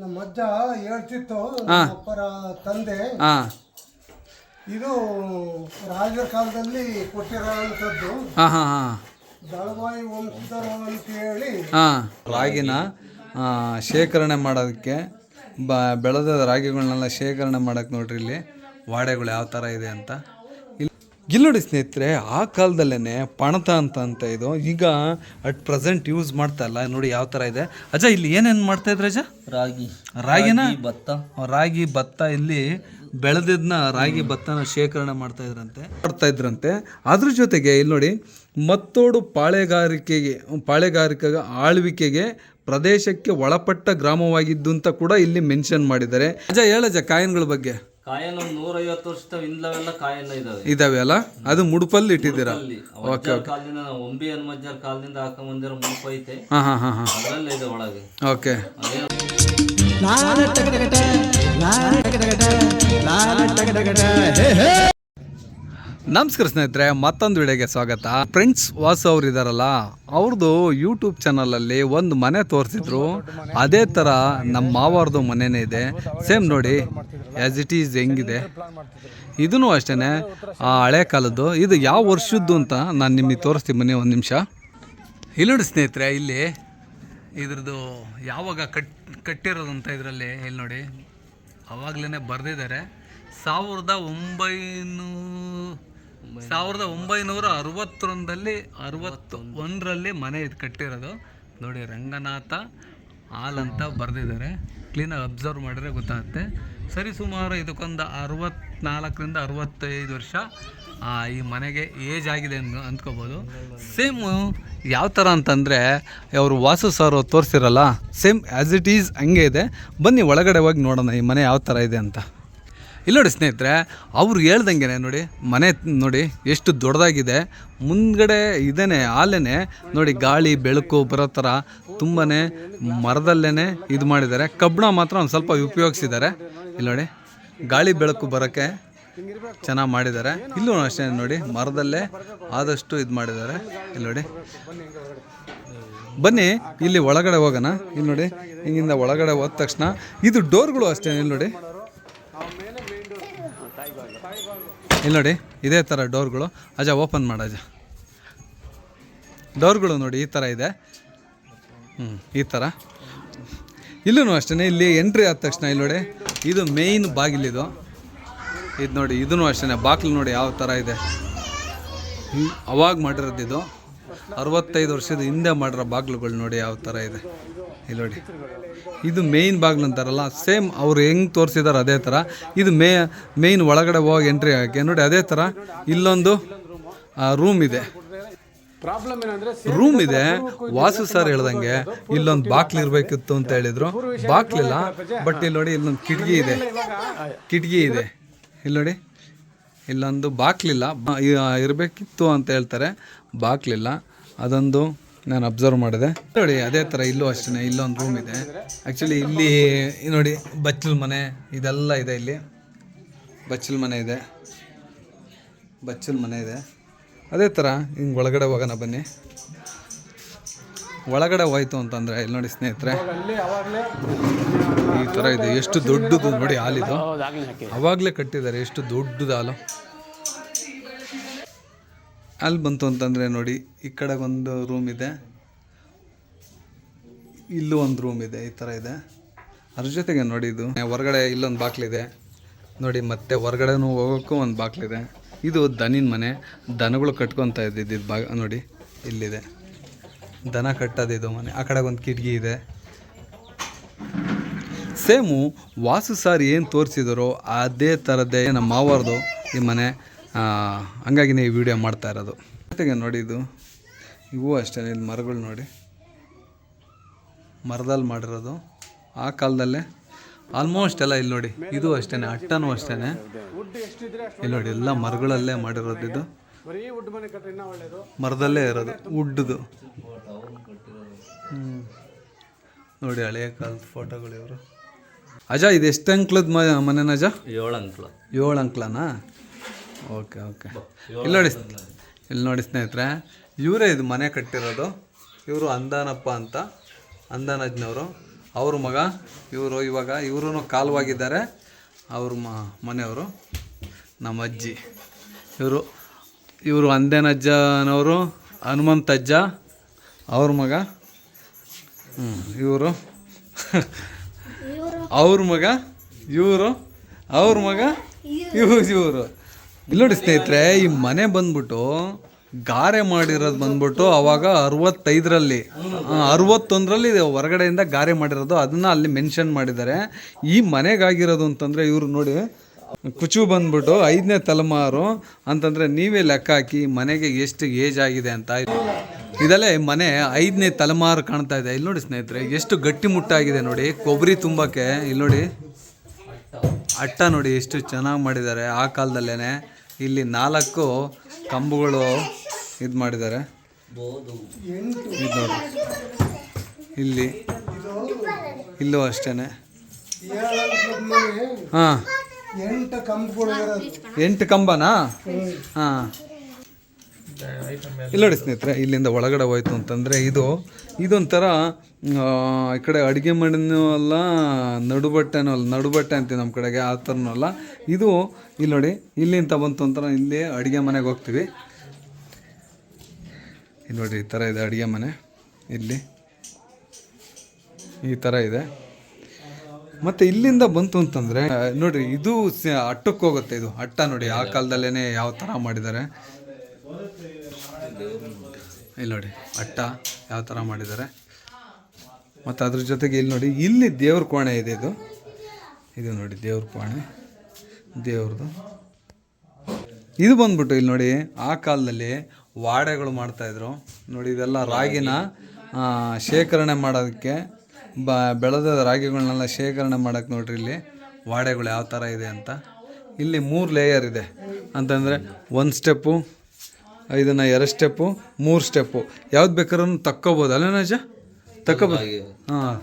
ನಮ್ಮ ಅಜ್ಜ ಹೇಳ್ತಿತ್ತು ನಮ್ಮ ಅಪ್ಪರ ತಂದೆ. ಹಾಂ. ಇದು ರಾಜರ ಕಾಲದಲ್ಲಿ ಕೊಟ್ಟಿರೋವಂಥದ್ದು. ಹಾಂ ಹಾಂ ಹಾಂ. ದಳವಾಯಿ ವಂಶದರು ಅಂತ ಹೇಳಿ ಹಾಂ. ರಾಗಿನ ಆ, ಶೇಖರಣೆ ಮಾಡೋದಕ್ಕೆ ಬ ಬೆಳೆದ ರಾಗಿಗಳನ್ನೆಲ್ಲ ಶೇಖರಣೆ ಮಾಡೋಕೆ ನೋಡ್ರಿ ಇಲ್ಲಿ. ವಾಡೆಗಳು ಯಾವ ಥರ ಇದೆ ಅಂತ. ಇಲ್ಲಿ ನೋಡಿ ಸ್ನೇಹಿತರೆ ಆ ಕಾಲದಲ್ಲೇ ಪಣತ ಅಂತ ಅಂತ ಇದು. ಈಗ ಅಟ್ ಪ್ರೆಸೆಂಟ್ ಯೂಸ್ ಮಾಡ್ತಾ ಇಲ್ಲ. ನೋಡಿ ಯಾವ ಥರ ಇದೆ. ಅಜ್ಜ ಇಲ್ಲಿ ಏನೇನು ಮಾಡ್ತಾ ಇದ್ರೆ ಅಜ ರಾಗಿ. ರಾಗಿನ? ಭತ್ತ. ರಾಗಿ ಭತ್ತ. ಇಲ್ಲಿ ಬೆಳೆದಿದ್ನ ರಾಗಿ ಭತ್ತನ ಶೇಖರಣೆ ಮಾಡ್ತಾ ಇದ್ರಂತೆ. ಮಾಡ್ತಾ ಇದ್ರಂತೆ. ಅದ್ರ ಜೊತೆಗೆ ಇಲ್ಲಿ ನೋಡಿ ಮತ್ತೋಡು ಪಾಳೆಗಾರಿಕೆಗೆ ಪಾಳೆಗಾರಿಕೆ ಆಳ್ವಿಕೆಗೆ ಪ್ರದೇಶಕ್ಕೆ ಒಳಪಟ್ಟ ಗ್ರಾಮವಾಗಿದ್ದು ಅಂತ ಕೂಡ ಇಲ್ಲಿ ಮೆನ್ಷನ್ ಮಾಡಿದ್ದಾರೆ. ಅಜ್ಜ ಹೇಳಜ್ಜ ಕಾಯಿನ್ಗಳ ಬಗ್ಗೆ. ಕಾಯನ್ ಒಂದ್ ನೂರೈವತ್ತು ವರ್ಷದ ಇಂದವೆಲ್ಲ ಕಾಯನ್ನ ಇದಾವೆ. ಇದಾವೆ ಅಲ್ಲ? ಅದು ಮುಡುಪಲ್ಲಿ ಇಟ್ಟಿದ್ದೀರಾ? ಅಲ್ಲಿ ಅಜ್ಜರ ಕಾಲದಿಂದ ಒಂಬಿ ಹನುಮಜ್ಜರ ಕಾಲದಿಂದ ಹಾಕೊಂಬಂದಿರೋ ಮುಲ್ಪ ಐತೆ ಹಾಂ ಹಾಂ ಹಾಂ ಹಾಂ. ಅದರಲ್ಲೇ ಇದೆ ಒಳಗೆ. ಓಕೆ. ಅದೇ ನಮಸ್ಕಾರ ಸ್ನೇಹಿತರೆ, ಮತ್ತೊಂದು ವಿಡಿಯೋಗೆ ಸ್ವಾಗತ. ಫ್ರೆಂಡ್ಸ್, ವಾಸು ಅವ್ರು ಇದಾರಲ್ಲ ಅವ್ರದ್ದು ಯೂಟ್ಯೂಬ್ ಚಾನಲಲ್ಲಿ ಒಂದು ಮನೆ ತೋರಿಸಿದ್ರು. ಅದೇ ಥರ ನಮ್ಮ ಮಾವಾರ್ದು ಮನೆನೇ ಇದೆ. ಸೇಮ್ ನೋಡಿ ಆ್ಯಸ್ ಇಟ್ ಈಸ್ ಹೆಂಗಿದೆ. ಇದೂ ಅಷ್ಟೇ ಆ ಹಳೆ ಕಾಲದ್ದು. ಇದು ಯಾವ ವರ್ಷದ್ದು ಅಂತ ನಾನು ನಿಮಗೆ ತೋರಿಸ್ತೀನಿ ಮನೆ ಒಂದು ನಿಮಿಷ. ಇಲ್ಲಿ ನೋಡಿ ಸ್ನೇಹಿತರೆ, ಇಲ್ಲಿ ಇದ್ರದ್ದು ಯಾವಾಗ ಕಟ್ ಕಟ್ಟಿರೋದು ಅಂತ ಇದರಲ್ಲಿ, ಇಲ್ಲಿ ನೋಡಿ ಅವಾಗಲೇ ಬರೆದಿದ್ದಾರೆ. ಸಾವಿರದ ಒಂಬೈನೂ, ಸಾವಿರದ ಒಂಬೈನೂರ ಅರವತ್ತೊಂದರಲ್ಲಿ ಅರವತ್ತು ಒಂದರಲ್ಲಿ ಮನೆ ಇದು ಕಟ್ಟಿರೋದು. ನೋಡಿ, ರಂಗನಾಥ ಹಾಲ್ ಅಂತ ಬರೆದಿದ್ದಾರೆ. ಕ್ಲೀನಾಗಿ ಅಬ್ಸರ್ವ್ ಮಾಡಿದ್ರೆ ಗೊತ್ತಾಗುತ್ತೆ. ಸರಿ, ಸುಮಾರು ಇದಕ್ಕೊಂದು ಅರವತ್ನಾಲ್ಕರಿಂದ ಅರವತ್ತೈದು ವರ್ಷ ಈ ಮನೆಗೆ ಏಜ್ ಆಗಿದೆ ಅಂತ ಅಂದ್ಕೋಬೋದು. ಸೇಮು ಯಾವ ಥರ ಅಂತಂದರೆ ಅವರು ವಾಸು ಸರ್ ತೋರಿಸಿರಲ್ಲ ಸೇಮ್ ಆ್ಯಸ್ ಇಟ್ ಈಸ್ ಹಂಗೆ ಇದೆ. ಬನ್ನಿ, ಒಳಗಡೆ ಹೋಗಿ ನೋಡೋಣ ಈ ಮನೆ ಯಾವ ಥರ ಇದೆ ಅಂತ. ಇಲ್ಲಿ ನೋಡಿ ಸ್ನೇಹಿತರೆ, ಅವ್ರು ಹೇಳ್ದಂಗೆ ನೋಡಿ, ಮನೆ ನೋಡಿ ಎಷ್ಟು ದೊಡ್ಡದಾಗಿದೆ. ಮುಂದ್ಗಡೆ ಇದೇನೆ ಆಲೇನೆ ನೋಡಿ ಗಾಳಿ, ಬೆಳಕು ಬರೋ ಥರ ತುಂಬಾ ಮರದಲ್ಲೇ ಇದು ಮಾಡಿದ್ದಾರೆ. ಕಬ್ಬಣ ಮಾತ್ರ ಒಂದು ಸ್ವಲ್ಪ ಉಪಯೋಗಿಸಿದ್ದಾರೆ. ಇಲ್ಲಿ ನೋಡಿ, ಗಾಳಿ, ಬೆಳಕು ಬರೋಕ್ಕೆ ಚೆನ್ನಾಗಿ ಮಾಡಿದ್ದಾರೆ. ಇಲ್ಲೂ ಅಷ್ಟೇ ನೋಡಿ, ಮರದಲ್ಲೇ ಆದಷ್ಟು ಇದು ಮಾಡಿದ್ದಾರೆ. ಇಲ್ಲಿ ನೋಡಿ, ಬನ್ನಿ, ಇಲ್ಲಿ ಒಳಗಡೆ ಹೋಗೋಣ. ಇಲ್ಲಿ ನೋಡಿ, ಹಿಂಗಿಂದ ಒಳಗಡೆ ಹೋದ ತಕ್ಷಣ, ಇದು ಡೋರ್ಗಳು ಅಷ್ಟೇ ಇಲ್ಲಿ ನೋಡಿ. ಇಲ್ಲಿ ನೋಡಿ, ಇದೇ ಥರ ಡೋರ್ಗಳು. ಅಜ ಓಪನ್ ಮಾಡ ಅಜ ಡೋರ್ಗಳು ನೋಡಿ, ಈ ಥರ ಇದೆ. ಹ್ಞೂ ಈ ಥರ ಇಲ್ಲೂ ಅಷ್ಟೇ ಇಲ್ಲಿ ಎಂಟ್ರಿ ಆದ ತಕ್ಷಣ ಇಲ್ಲಿ ನೋಡಿ, ಇದು ಮೇಯ್ನ್ ಬಾಗಿಲಿದು ಇದು. ನೋಡಿ ಇದೂ ಅಷ್ಟೇ ಬಾಗಿಲು ನೋಡಿ ಯಾವ ಥರ ಇದೆ. ಅವಾಗ ಮಾಡಿರೋದು ಇದು. ಅರವತ್ತೈದು ವರ್ಷದ ಹಿಂದೆ ಮಾಡಿರೋ ಬಾಗಿಲುಗಳು ನೋಡಿ ಯಾವ ಥರ ಇದೆ. ಇಲ್ಲಿ ನೋಡಿ. ಇದು ಮೇಯ್ನ್ ಬಾಗ್ಲು ಅಂತಾರಲ್ಲ ಸೇಮ್ ಅವ್ರು ಹೆಂಗೆ ತೋರಿಸಿದಾರೆ ಅದೇ ಥರ ಇದು ಮೇ ಮೇಯ್ನ್ ಒಳಗಡೆ ಹೋಗಿ ಎಂಟ್ರಿ ಆಗಕ್ಕೆ ನೋಡಿ ಅದೇ ಥರ ಇಲ್ಲೊಂದು ರೂಮ್ ಇದೆ. ರೂಮ್ ಇದೆ. ವಾಸು ಸರ್ ಹೇಳ್ದಂಗೆ ಇಲ್ಲೊಂದು ಬಾಕ್ಲು ಇರಬೇಕಿತ್ತು ಅಂತ ಹೇಳಿದ್ರು. ಬಾಕ್ಲಿಲ್ಲ ಬಟ್ ಇಲ್ಲಿ ನೋಡಿ ಇಲ್ಲೊಂದು ಕಿಟಕಿ ಇದೆ. ಕಿಟಕಿ ಇದೆ. ಇಲ್ಲಿ ನೋಡಿ ಇಲ್ಲೊಂದು ಬಾಕ್ಲಿಲ್ಲ ಇರಬೇಕಿತ್ತು ಅಂತ ಹೇಳ್ತಾರೆ. ಬಾಕ್ಲಿಲ್ಲ ಅದೊಂದು ನಾನು ಅಬ್ಸರ್ವ್ ಮಾಡಿದೆ. ನೋಡಿ ಅದೇ ಥರ ಇಲ್ಲೂ ಅಷ್ಟೇ ಇಲ್ಲೊಂದು ರೂಮ್ ಇದೆ. ಆ್ಯಕ್ಚುಲಿ ಇಲ್ಲಿ ನೋಡಿ ಬಚ್ಚಲ್ ಮನೆ ಇದೆಲ್ಲ ಇದೆ ಇಲ್ಲಿ. ಬಚ್ಚಲ್ ಮನೆ ಇದೆ. ಬಚ್ಚಲ್ ಮನೆ ಇದೆ. ಅದೇ ಥರ ಹಿಂಗೆ ಒಳಗಡೆ ಹೋಗೋಣ ಬನ್ನಿ. ಒಳಗಡೆ ಹೋಯ್ತು ಅಂತಂದರೆ ಇಲ್ಲಿ ನೋಡಿ ಸ್ನೇಹಿತರೆ ಈ ಥರ ಇದೆ. ಎಷ್ಟು ದೊಡ್ಡದು ನೋಡಿ ಹಾಲಿದು ಅವಾಗಲೇ ಕಟ್ಟಿದ್ದಾರೆ ಎಷ್ಟು ದೊಡ್ಡದು ಹಾಲು. ಅಲ್ಲಿ ಬಂತು ಅಂತಂದರೆ ನೋಡಿ, ಈ ಕಡೆಗೊಂದು ರೂಮ್ ಇದೆ. ಇಲ್ಲೂ ಒಂದು ರೂಮ್ ಇದೆ, ಈ ಥರ ಇದೆ. ಅದ್ರ ಜೊತೆಗೆ ನೋಡಿ ಇದು. ಹೊರಗಡೆ ಇಲ್ಲೊಂದು ಬಾಕ್ಲಿದೆ ನೋಡಿ, ಮತ್ತೆ ಹೊರಗಡೆನೂ ಹೋಗೋಕ್ಕೂ ಒಂದು ಬಾಕ್ಲಿದೆ ಇದು. ದನಿನ ಮನೆ. ದನಗಳು ಕಟ್ಕೊತಾ ಇದ್ದಿದ್ದು ಇದು ಬಾಗ ನೋಡಿ, ಇಲ್ಲಿದೆ. ದನ ಕಟ್ಟೋದಿದು ಮನೆ. ಆ ಕಡೆಗೆ ಒಂದು ಕಿಟಕಿ ಇದೆ. ಸೇಮು ವಾಸು ಸಾರ್ ಏನು ತೋರಿಸಿದಾರೋ ಅದೇ ಥರದ್ದೇ ನಮ್ಮ ಮಾವಾರ್ದು ಈ ಮನೆ. ಆ, ಹಂಗಾಗಿನೇ ಈ ವಿಡಿಯೋ ಮಾಡ್ತಾ ಇರೋದು. ಜೊತೆಗೆ ನೋಡಿ ಇದು. ಇವು ಅಷ್ಟೇ ಇಲ್ಲಿ ಮರಗಳು ನೋಡಿ. ಮರದಲ್ಲಿ ಮಾಡಿರೋದು. ಆ ಕಾಲದಲ್ಲೇ ಆಲ್ಮೋಸ್ಟ್ ಎಲ್ಲ ಇಲ್ಲಿ ನೋಡಿ. ಇದು ಅಷ್ಟೇ ಅಟ್ಟನೂ ಅಷ್ಟೇ ಇಲ್ಲಿ ನೋಡಿ ಎಲ್ಲ ಮರಗಳಲ್ಲೇ ಮಾಡಿರೋದು ಇದು. ಮರದಲ್ಲೇ ಇರೋದು ಉಡ್ದು. ನೋಡಿ ಹಳೆಯ ಕಾಲದ ಫೋಟೋಗಳು ಇವರು. ಅಜ ಇದು ಎಷ್ಟು ಅಂಕ್ಲದ ಮನೆನ ಅಜ? ಏಳು ಅಂಕ್ಲ. ಏಳು ಅಂಕ್ಲನಾ? Okay okay. ಇಲ್ಲಿ ನೋಡಿ ಇಲ್ಲಿ ನೋಡಿ ಸ್ನೇಹಿತರೆ ಇವರೇ ಇದು ಮನೆ ಕಟ್ಟಿರೋದು. ಇವರು ಅಂದಾನಪ್ಪ ಅಂತ ಅಂದಾನಜ್ನವರು ಅವ್ರ ಮಗ ಇವರು ಇವಾಗ ಇವರು ಕಾಲುವಾಗಿದ್ದಾರೆ. ಅವ್ರ ಮ ಮನೆಯವರು ನಮ್ಮ ಅಜ್ಜಿ ಇವರು ಇವರು ಅಂದೇನಜ್ಜನವರು ಹನುಮಂತಜ್ಜ ಅವ್ರ ಮಗ ಹ್ಞೂ ಇವರು. ಅವ್ರ ಮಗ ಇವರು. ಅವ್ರ ಮಗ ಇವರು ಇವರು. ಇಲ್ಲಿ ನೋಡಿ ಸ್ನೇಹಿತರೆ, ಈ ಮನೆ ಬಂದ್ಬಿಟ್ಟು, ಗಾರೆ ಮಾಡಿರೋದು ಬಂದ್ಬಿಟ್ಟು ಅವಾಗ ಅರವತ್ತೈದರಲ್ಲಿ ಅರವತ್ತೊಂದರಲ್ಲಿ ಹೊರಗಡೆಯಿಂದ ಗಾರೆ ಮಾಡಿರೋದು, ಅದನ್ನು ಅಲ್ಲಿ ಮೆನ್ಷನ್ ಮಾಡಿದ್ದಾರೆ. ಈ ಮನೆಗಾಗಿರೋದು ಅಂತಂದರೆ ಇವರು ನೋಡಿ, ಕುಚು ಬಂದ್ಬಿಟ್ಟು ಐದನೇ ತಲೆಮಾರು ಅಂತಂದರೆ ನೀವೇ ಲೆಕ್ಕ ಹಾಕಿ ಮನೆಗೆ ಎಷ್ಟು ಏಜ್ ಆಗಿದೆ ಅಂತ. ಇದಲ್ಲೇ ಮನೆ ಐದನೇ ತಲೆಮಾರು ಕಾಣ್ತಾ ಇದೆ. ಇಲ್ಲಿ ನೋಡಿ ಸ್ನೇಹಿತರೆ, ಎಷ್ಟು ಗಟ್ಟಿಮುಟ್ಟಾಗಿದೆ ನೋಡಿ. ಕೊಬ್ಬರಿ ತುಂಬಕ್ಕೆ, ಇಲ್ಲಿ ನೋಡಿ, ಅಟ್ಟ ನೋಡಿ ಎಷ್ಟು ಚೆನ್ನಾಗಿ ಮಾಡಿದ್ದಾರೆ ಆ ಕಾಲದಲ್ಲೇ ಇಲ್ಲಿ ನಾಲ್ಕು ಕಂಬಗಳು ಇದು ಮಾಡಿದ್ದಾರೆ. ಇದು ನೋಡಿ ಇಲ್ಲಿ. ಇಲ್ಲೂ ಅಷ್ಟೇ ಹಾಂ. ಎಂಟು ಕಂಬನಾ? ಹಾಂ. ಇಲ್ಲಿ ನೋಡಿ ಸ್ನೇಹಿತರೆ, ಇಲ್ಲಿಂದ ಒಳಗಡೆ ಹೋಯ್ತು ಅಂತಂದರೆ ಇದು, ಇದೊಂಥರ ಈ ಕಡೆ ಅಡುಗೆ ಮಾಡಿನೂ ಅಲ್ಲ, ನಡುಬಟ್ಟೆನೂ ಅಲ್ಲ, ನಡುಬಟ್ಟೆ ಅಂತೀವಿ ನಮ್ಮ ಕಡೆಗೆ, ಆ ಥರನೂ ಅಲ್ಲ. ಇದು, ಇಲ್ಲಿ ನೋಡಿ ಇಲ್ಲಿಂದ ಬಂತು ಅಂತ ಇಲ್ಲಿ ಅಡುಗೆ ಮನೆಗೆ ಹೋಗ್ತೀವಿ. ಇಲ್ಲಿ ನೋಡಿ, ಈ ಥರ ಇದೆ ಅಡುಗೆ ಮನೆ, ಇಲ್ಲಿ. ಈ ಥರ ಇದೆ. ಮತ್ತು ಇಲ್ಲಿಂದ ಬಂತು ಅಂತಂದರೆ ನೋಡಿರಿ, ಇದು ಅಟ್ಟಕ್ಕೆ ಹೋಗುತ್ತೆ ಇದು ಅಟ್ಟ ನೋಡಿ, ಆ ಕಾಲದಲ್ಲೇ ಯಾವ ಥರ ಮಾಡಿದ್ದಾರೆ. ಇಲ್ಲಿ ನೋಡಿ, ಅಟ್ಟ ಯಾವ ಥರ ಮಾಡಿದ್ದಾರೆ. ಮತ್ತು ಅದ್ರ ಜೊತೆಗೆ ಇಲ್ಲಿ ನೋಡಿ, ಇಲ್ಲಿ ದೇವ್ರ ಕೋಣೆ ಇದೆ ಇದು. ಇದು ನೋಡಿ, ದೇವ್ರ ಕೋಣೆ. ದೇವ್ರದ್ದು ಇದು ಬಂದ್ಬಿಟ್ಟು ಇಲ್ಲಿ ನೋಡಿ, ಆ ಕಾಲದಲ್ಲಿ ವಾಡೆಗಳು ಮಾಡ್ತಾಯಿದ್ರು ನೋಡಿ, ಇದೆಲ್ಲ ರಾಗಿನ ಶೇಖರಣೆ ಮಾಡೋದಕ್ಕೆ, ಬ, ಬೆಳೆದ ರಾಗಿಗಳನ್ನೆಲ್ಲ ಶೇಖರಣೆ ಮಾಡೋಕ್ಕೆ ನೋಡ್ರಿ ಇಲ್ಲಿ. ವಾಡೆಗಳು ಯಾವ ಥರ ಇದೆ ಅಂತ. ಇಲ್ಲಿ ಮೂರು ಲೇಯರ್ ಇದೆ. ಅಂತಂದರೆ ಒಂದು ಸ್ಟೆಪ್ಪು ಇದನ್ನು ಎರಡು ಸ್ಟೆಪ್ಪು ಮೂರು ಸ್ಟೆಪ್ಪು. ಯಾವ್ದು ಬೇಕಾದ್ರೂ ತಕ್ಕೋಬೋದು. ಅಲ್ಲ ನಾಜ? ತಕ್ಕೋಬೋದು. ಹಾಂ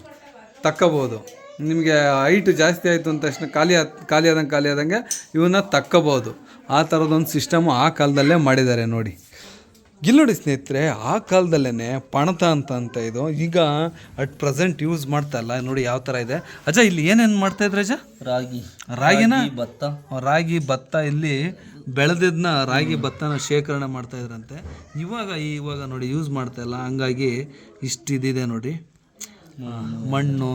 ತಕ್ಕೋಬೋದು. ನಿಮಗೆ ಹೈಟ್ ಜಾಸ್ತಿ ಆಯಿತು ಅಂದ ತಕ್ಷಣ ಖಾಲಿ ಆದ ಖಾಲಿ ಆದಂಗೆ ಖಾಲಿ ಆದಂಗೆ ಇವನ್ನ ತಕ್ಕೋಬೋದು. ಆ ಥರದೊಂದು ಸಿಸ್ಟಮು ಆ ಕಾಲದಲ್ಲೇ ಮಾಡಿದ್ದಾರೆ ನೋಡಿ. ಇಲ್ಲಿ ನೋಡಿ ಸ್ನೇಹಿತರೆ ಆ ಕಾಲದಲ್ಲೇ ಪಣತ ಅಂತ ಅಂತ ಇದು. ಈಗ ಅಟ್ ಪ್ರೆಸೆಂಟ್ ಯೂಸ್ ಮಾಡ್ತಾ ಇಲ್ಲ. ನೋಡಿ ಯಾವ ಥರ ಇದೆ. ಅಜ್ಜ ಇಲ್ಲಿ ಏನೇನು ಮಾಡ್ತಾ ಇದ್ರೆ ಅಜ್ಜ? ರಾಗಿ. ರಾಗಿನ? ರಾಗಿ, ಭತ್ತ. ರಾಗಿ ಭತ್ತ. ಇಲ್ಲಿ ಬೆಳೆದಿದ್ನ ರಾಗಿ ಭತ್ತನ ಶೇಖರಣೆ ಮಾಡ್ತಾ ಇದ್ರಂತೆ. ಇವಾಗ ಇವಾಗ ನೋಡಿ ಯೂಸ್ ಮಾಡ್ತಾ ಇಲ್ಲ. ಹಂಗಾಗಿ ಇಷ್ಟು ಇದಿದೆ ನೋಡಿ ಮಣ್ಣು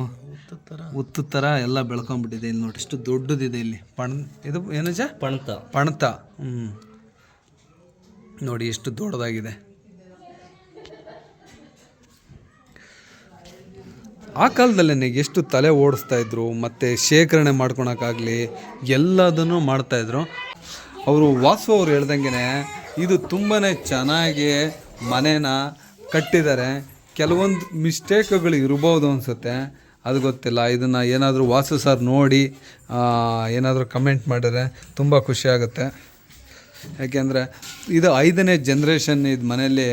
ಉತ್ತು ಥರ ಎಲ್ಲ ಬೆಳ್ಕೊಂಬಿಟ್ಟಿದೆ ಇಲ್ಲಿ ನೋಡಿ. ಇಷ್ಟು ದೊಡ್ಡದಿದೆ ಇಲ್ಲಿ. ಪಣ ಇದು ಏನಜ ಪಣತ. ಪಣತ. ಹ್ಞೂ ನೋಡಿ ಎಷ್ಟು ದೊಡ್ಡದಾಗಿದೆ. ಆ ಕಾಲದಲ್ಲೇ ಎಷ್ಟು ತಲೆ ಓಡಿಸ್ತಾ ಇದ್ರು ಮತ್ತು ಶೇಖರಣೆ ಮಾಡ್ಕೊಳಕ್ಕಾಗಲಿ ಎಲ್ಲದನ್ನು ಮಾಡ್ತಾಯಿದ್ರು ಅವರು ವಾಸು ಅವ್ರು ಹೇಳ್ದಂಗೆ ಇದು ತುಂಬಾ ಚೆನ್ನಾಗಿ ಮನೇನ ಕಟ್ಟಿದ್ದಾರೆ ಕೆಲವೊಂದು ಮಿಸ್ಟೇಕ್ಗಳು ಇರ್ಬೋದು ಅನಿಸುತ್ತೆ. ಅದು ಗೊತ್ತಿಲ್ಲ. ಇದನ್ನು ಏನಾದರೂ ವಾಸು ಸರ್ ನೋಡಿ ಏನಾದರೂ ಕಮೆಂಟ್ ಮಾಡಿದ್ರೆ ತುಂಬ ಖುಷಿಯಾಗುತ್ತೆ ಯಾಕೆಂದರೆ ಇದು ಐದನೇ ಜನ್ರೇಷನ್ ಇದು ಮನೆಯಲ್ಲಿ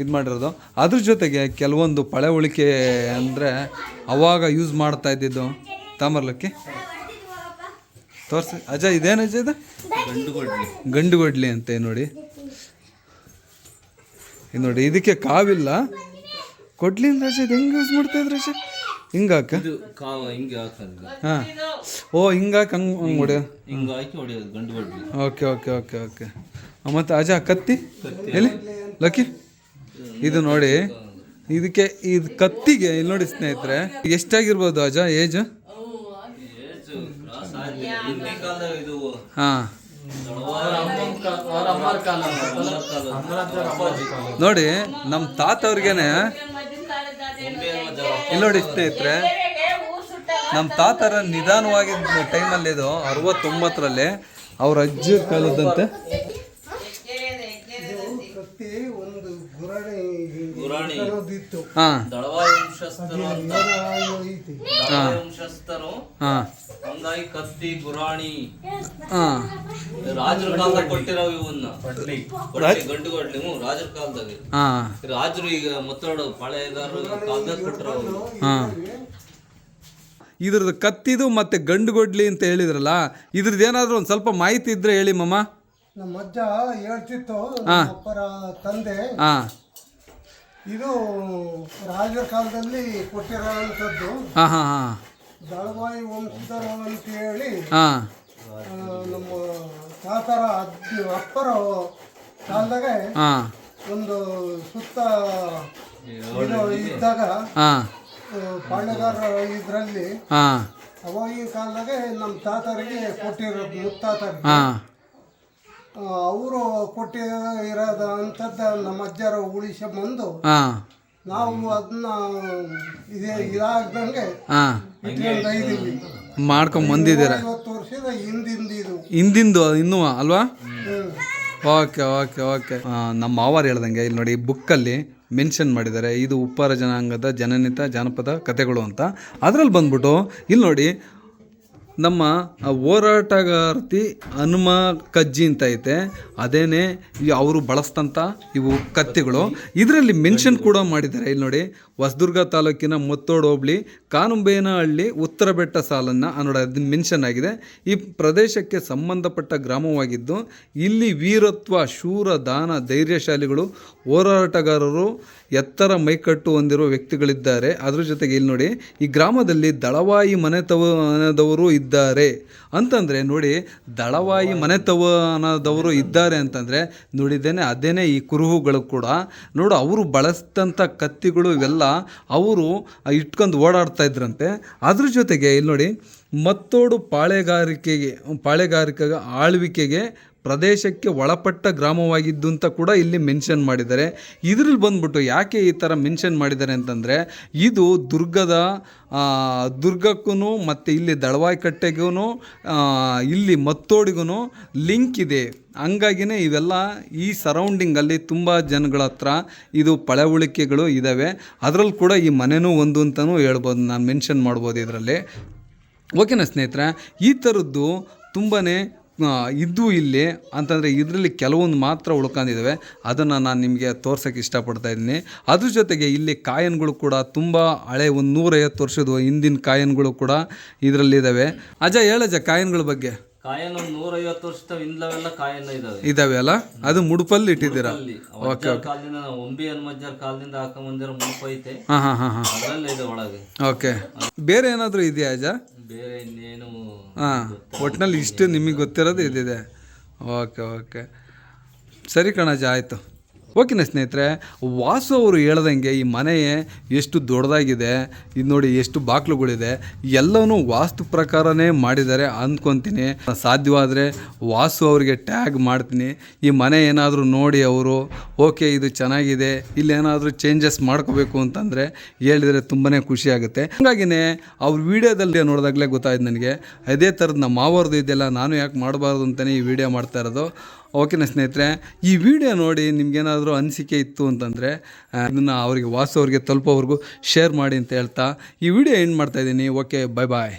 ಇದು ಮಾಡಿರೋದು. ಅದ್ರ ಜೊತೆಗೆ ಕೆಲವೊಂದು ಪಳೆ ಉಳಿಕೆ ಅಂದರೆ ಅವಾಗ ಯೂಸ್ ಮಾಡ್ತಾ ಇದ್ದಿದ್ದು ತಾಮರ್ಲಕ್ಕಿ. ತೋರಿಸಿ. ಅಜ್ಜ ಇದೇನು ಅಜ್ಜ ಇದು? ಗಂಡು ಕೊಡ್ಲಿ ಗಂಡು ಗೊಡ್ಲಿ ಅಂತೆ ನೋಡಿ. ಇದು ನೋಡಿ ಇದಕ್ಕೆ ಕಾವಿಲ್ಲ. ಕೊಡ್ಲಿ ಅಂತ ಅಜ್ಜ ಇದು ಹೆಂಗೆ ಯೂಸ್ ಮಾಡ್ತಾ ಇದ್ರೆ ಹಿಂಗಾಕ ಹಿಂಗೆ ಹಾಕಂಗ ಹಾಂ. ಓ ಹಿಂಗಾಕ ಹಂಗೆ ಹಂಗೆ ಹೊಡೆಯ. Okay okay okay okay. ಮತ್ತು ಅಜ ಕತ್ತಿ? ಎಲ್ಲಿ? ಲಕ್ಕಿ? ಇದು ನೋಡಿ ಇದಕ್ಕೆ ಇದು ಕತ್ತಿಗೆ ಇಲ್ಲಿ ನೋಡಿ ಸ್ನೇಹಿತರೆ ಎಷ್ಟಾಗಿರ್ಬೋದು ಅಜ ಏಜ್ ಏಜು ಕ್ರಾಸ್ ಆಗಿ ಹಿಂದಿನ ಕಾಲದಾಗ ಇದು ಹಾಂ. ನೋಡಿ ನಮ್ಮ ತಾತವ್ರಿಗೇನೆ ಇಲ್ಲಿ ನೋಡಿ ಸ್ನೇಹಿತರೆ ನಮ್ಮ ತಾತರ ನಿಧಾನವಾಗಿದ್ದ ಟೈಮಲ್ಲಿ ಇದು ಅರವತ್ತೊಂಬತ್ತರಲ್ಲಿ ಅವ್ರ ಅಜ್ಜಿ ಕಾಲದಂತೆ ಹಾ. ಹಾಂ. ಹಂಗಾಗಿ ಕತ್ತಿ ಗುರಾಣಿ. ಹಾಂ ರಾಜರ ಕಾಲದಾಗ ಕೊಟ್ಟಿರೋ ಇವನ್ನ. ಕೊಡ್ಲಿ. ಗಂಡು ಕೊಡ್ಲಿ ಹ್ಞೂ ರಾಜರ ಕಾಲದಾಗ. ಹಾಂ ರಾಜರು ಈಗ ಮತ್ತೋಡು ಪಳೆಗಾರರು ಕಾಲದಾಗ ಕೊಟ್ಟರು ಹಾಂ ಇದ್ರದ್ದು ಕತ್ತಿದು ಮತ್ತೆ ಗಂಡು ಗೊಡ್ಲಿ ಅಂತ ಹೇಳಿದ್ರಲ್ಲ ಇದ್ರದ್ದು ಏನಾದರೂ ಒಂದು ಸ್ವಲ್ಪ ಮಾಹಿತಿ ಇದ್ರೆ ಹೇಳಿ ಮಮ್ಮ ನಮ್ಮ ಅಜ್ಜ ಹೇಳ್ತಿತ್ತು ನಮ್ಮ ಅಪ್ಪರ ತಂದೆ. ಹಾಂ ಇದು ರಾಜರ ಕಾಲದಲ್ಲಿ ಕೊಟ್ಟಿರೋದು ಹಾಂ ಹಾಂ ಹಾಂ. ದಳವಾಯಿ ವಂಶದರು ಅಂತ ಹೇಳಿ ಹಾಂ ನಮ್ಮ ತಾತರ ಅಜ್ಜಿ ಅಪ್ಪರ ಕಾಲದಾಗ ಹಾಂ. ಒಂದು ಸುತ್ತ ಇದು ಇದ್ದಾಗ ಹಾಂ. ಪಾಳ್ಯಗಾರ ಇದರಲ್ಲಿ ಹಾಂ. ಅವಾಗಿನ ಕಾಲದಾಗ ನಮ್ಮ ತಾತರಿಗೆ ಕೊಟ್ಟಿರೋದು ಮುತ್ತಾತರಿಗೆ ಹಾಂ. ಅವರು ಕೊಟ್ಟಿರೋ ಇರೋದ ಅಂಥದ್ದು ನಮ್ಮ ಅಜ್ಜರ ಉಳಿಸ್ಕೊಂಬಂದು ಹಾಂ. ನಾವು ಅದನ್ನ ಇದೇ ಇದಾಗ್ದಂಗೆ ಹಾಂ. ಇಟ್ಕೊಂಡ ಇದೀವಿ ಮಾಡ್ಕೊಂಡ್ ಬಂದಿದ್ದೀರ? ಐವತ್ತು ವರ್ಷದ ಹಿಂದಿಂದ ಇದು. ಹಿಂದಿಂದು ಇನ್ನೂ ಅಲ್ವಾ? Okay okay okay. ನಮ್ಮ ಮಾವಾರ್ ಹೇಳ್ದಂಗೆ ಇಲ್ಲಿ ನೋಡಿ ಬುಕ್ಕಲ್ಲಿ ಮೆನ್ಷನ್ ಮಾಡಿದ್ದಾರೆ. ಇದು ಉಪ್ಪಾರ ಜನಾಂಗದ ಜನನಿತ ಜಾನಪದ ಕಥೆಗಳು ಅಂತ. ಅದರಲ್ಲಿ ಬಂದ್ಬಿಟ್ಟು ಇಲ್ಲಿ ನೋಡಿ ನಮ್ಮ ಹೋರಾಟಗಾರ್ತಿ ಹನುಮ ಕಜ್ಜಿ ಅಂತ ಐತೆ. ಅದೇನೇ ಅವರು ಬಳಸ್ತಂಥ ಇವು ಕತ್ತಿಗಳು. ಇದರಲ್ಲಿ ಮೆನ್ಷನ್ ಕೂಡ ಮಾಡಿದ್ದಾರೆ. ಇಲ್ಲಿ ನೋಡಿ ಹೊಸದುರ್ಗ ತಾಲೂಕಿನ ಮುತ್ತೋಡು ಹೋಬಳಿ ಕಾನುಂಬೇನಹಳ್ಳಿ ಉತ್ತರ ಬೆಟ್ಟ ಸಾಲನ್ನು ಅದನ್ನ ಮೆನ್ಷನ್ ಆಗಿದೆ. ಈ ಪ್ರದೇಶಕ್ಕೆ ಸಂಬಂಧಪಟ್ಟ ಗ್ರಾಮವಾಗಿದ್ದು, ಇಲ್ಲಿ ವೀರತ್ವ, ಶೂರ, ದಾನ, ಧೈರ್ಯಶಾಲಿಗಳು, ಹೋರಾಟಗಾರರು, ಎತ್ತರ ಮೈಕಟ್ಟು ಹೊಂದಿರುವ ವ್ಯಕ್ತಿಗಳಿದ್ದಾರೆ. ಅದರ ಜೊತೆಗೆ ಇಲ್ಲಿ ನೋಡಿ, ಈ ಗ್ರಾಮದಲ್ಲಿ ದಳವಾಯಿ ಮನೆತವನದವರು ಇದ್ದಾರೆ. ಅಂತಂದರೆ ನೋಡಿ, ದಳವಾಯಿ ಮನೆತವನದವರು ಇದ್ದಾರೆ ಅಂತಂದರೆ, ನೋಡಿದ್ದೇನೆ, ಅದೇನೇ ಈ ಕುರುಹುಗಳು ಕೂಡ. ನೋಡು, ಅವರು ಬಳಸಿದಂಥ ಕತ್ತಿಗಳು ಇವೆಲ್ಲ ಅವರು ಇಟ್ಕೊಂಡು ಓಡಾಡ್ತಾ ಇದ್ರಂತೆ. ಅದ್ರ ಜೊತೆಗೆ ಇಲ್ಲಿ ನೋಡಿ ಮತ್ತೋಡು ಪಾಳೆಗಾರಿಕೆಗೆ ಪಾಳೆಗಾರಿಕೆಗೆ ಆಳ್ವಿಕೆಗೆ ಪ್ರದೇಶಕ್ಕೆ ಒಳಪಟ್ಟ ಗ್ರಾಮವಾಗಿದ್ದು ಅಂತ ಕೂಡ ಇಲ್ಲಿ ಮೆನ್ಷನ್ ಮಾಡಿದ್ದಾರೆ. ಇದ್ರಲ್ಲಿ ಬಂದ್ಬಿಟ್ಟು ಯಾಕೆ ಈ ಥರ ಮೆನ್ಷನ್ ಮಾಡಿದ್ದಾರೆ ಅಂತಂದರೆ, ಇದು ದುರ್ಗದ ದುರ್ಗಕ್ಕೂ ಮತ್ತು ಇಲ್ಲಿ ದಳವಾಯಿ ಕಟ್ಟೆಗೂ ಇಲ್ಲಿ ಮತ್ತೋಡಿಗೂ ಲಿಂಕ್ ಇದೆ. ಹಂಗಾಗಿನೇ ಇವೆಲ್ಲ ಈ ಸರೌಂಡಿಂಗಲ್ಲಿ ತುಂಬ ಜನಗಳ ಹತ್ರ ಇದು ಪಳವಳಿಕೆಗಳು ಇದ್ದಾವೆ ಅದರಲ್ಲಿ ಕೂಡ ಈ ಮನೆಯೂ ಒಂದು ಅಂತಲೂ ಹೇಳ್ಬೋದು, ನಾನು ಮೆನ್ಷನ್ ಮಾಡ್ಬೋದು ಇದರಲ್ಲಿ. ಓಕೆನಾ ಸ್ನೇಹಿತರೆ? ಈ ಥರದ್ದು ತುಂಬಾ ಇದ್ದು ಇಲ್ಲಿ ಅಂತಂದರೆ ಇದರಲ್ಲಿ ಕೆಲವೊಂದು ಮಾತ್ರ ಉಳ್ಕೊಂಡಿದ್ದಾವೆ. ಅದನ್ನು ನಾನು ನಿಮಗೆ ತೋರ್ಸೋಕ್ಕೆ ಇಷ್ಟಪಡ್ತಾ ಇದ್ದೀನಿ. ಅದ್ರ ಜೊತೆಗೆ ಇಲ್ಲಿ ಕಾಯನ್ಗಳು ಕೂಡ ತುಂಬ ಹಳೆ ಒಂದು ನೂರೈವತ್ತು ವರ್ಷದ ಹಿಂದಿನ ಕಾಯನ್ಗಳು ಕೂಡ ಇದರಲ್ಲಿದ್ದಾವೆ. ಅಜ ಹೇಳಜ ಕಾಯನ್ಗಳ ಬಗ್ಗೆ. ಕಾಯನ್ ಒಂದು ನೂರೈವತ್ತು ವರ್ಷದ ಇದಾವೆ ಅಲ್ಲ? ಅದು ಮುಡುಪಲ್ಲಿ ಇಟ್ಟಿದ್ದೀರಾ? ಓಕೆ ಅಜ್ಜರ ಕಾಲದಿಂದ ನಾವು ಒಂಬಿ ಹನುಮಜ್ಜರ ಕಾಲದಿಂದ ಹಾಕೊಂಬಂದಿರೋ ಮುಳುಪು ಐತೆ ಹಾಂ ಹಾಂ ಹಾಂ ಹಾಂ. ಇದೆ ಒಳಗೆ. ಓಕೆ. ಬೇರೆ ಏನಾದರೂ ಇದೆಯಾ ಅಜ ಬೇರೆ ಇನ್ನೇನು ಹಾಂ ಒಟ್ಟಿನಲ್ಲಿ ಇಷ್ಟು ನಿಮಗೆ ಗೊತ್ತಿರೋದು ಇದಿದೆ. Okay okay. ಸರಿ ಕಣಜ ಆಯಿತು. ಓಕೆನಾ ಸ್ನೇಹಿತರೆ, ವಾಸು ಅವರು ಹೇಳ್ದಂಗೆ ಈ ಮನೆ ಎಷ್ಟು ದೊಡ್ಡದಾಗಿದೆ, ಇದು ನೋಡಿ ಎಷ್ಟು ಬಾಕ್ಲುಗಳಿದೆ ಎಲ್ಲವೂ ವಾಸ್ತು ಪ್ರಕಾರನೇ ಮಾಡಿದ್ದಾರೆ ಅಂದ್ಕೊತೀನಿ. ಸಾಧ್ಯವಾದರೆ ವಾಸು ಅವರಿಗೆ ಟ್ಯಾಗ್ ಮಾಡ್ತೀನಿ. ಈ ಮನೆ ಏನಾದರೂ ನೋಡಿ ಅವರು, ಓಕೆ, ಇದು ಚೆನ್ನಾಗಿದೆ, ಇಲ್ಲಿ ಏನಾದರೂ ಚೇಂಜಸ್ ಮಾಡ್ಕೋಬೇಕು ಅಂತಂದರೆ ಹೇಳಿದರೆ ತುಂಬಾ ಖುಷಿಯಾಗುತ್ತೆ ಹಾಗಾಗಿನೇ ಅವ್ರ ವಿಡಿಯೋದಲ್ಲಿ ನೋಡಿದಾಗಲೇ ಗೊತ್ತಾಯ್ತು ನನಗೆ, ಅದೇ ಥರದ ನಮ್ಮ ಮಾವರ್ದು ಇದೆಲ್ಲ ನಾನು ಯಾಕೆ ಮಾಡಬಾರ್ದು ಅಂತಲೇ ಈ ವಿಡಿಯೋ ಮಾಡ್ತಾ ಇರೋದು. ಓಕೆನಾ ಸ್ನೇಹಿತರೆ, ಈ ವಿಡಿಯೋ ನೋಡಿ ನಿಮಗೇನಾದರೂ ಅನಿಸಿಕೆ ಇತ್ತು ಅಂತಂದರೆ ಇದನ್ನು ಅವರಿಗೆ ವಾಸು ಅವ್ರಿಗೆ ತಲುಪೋವರೆಗೂ ಶೇರ್ ಮಾಡಿ ಅಂತ ಹೇಳ್ತಾ, ಈ ವಿಡಿಯೋ ಎಂಡ್ ಮಾಡ್ತಾಯಿದ್ದೀನಿ ಓಕೆ ಬಾಯ್ ಬಾಯ್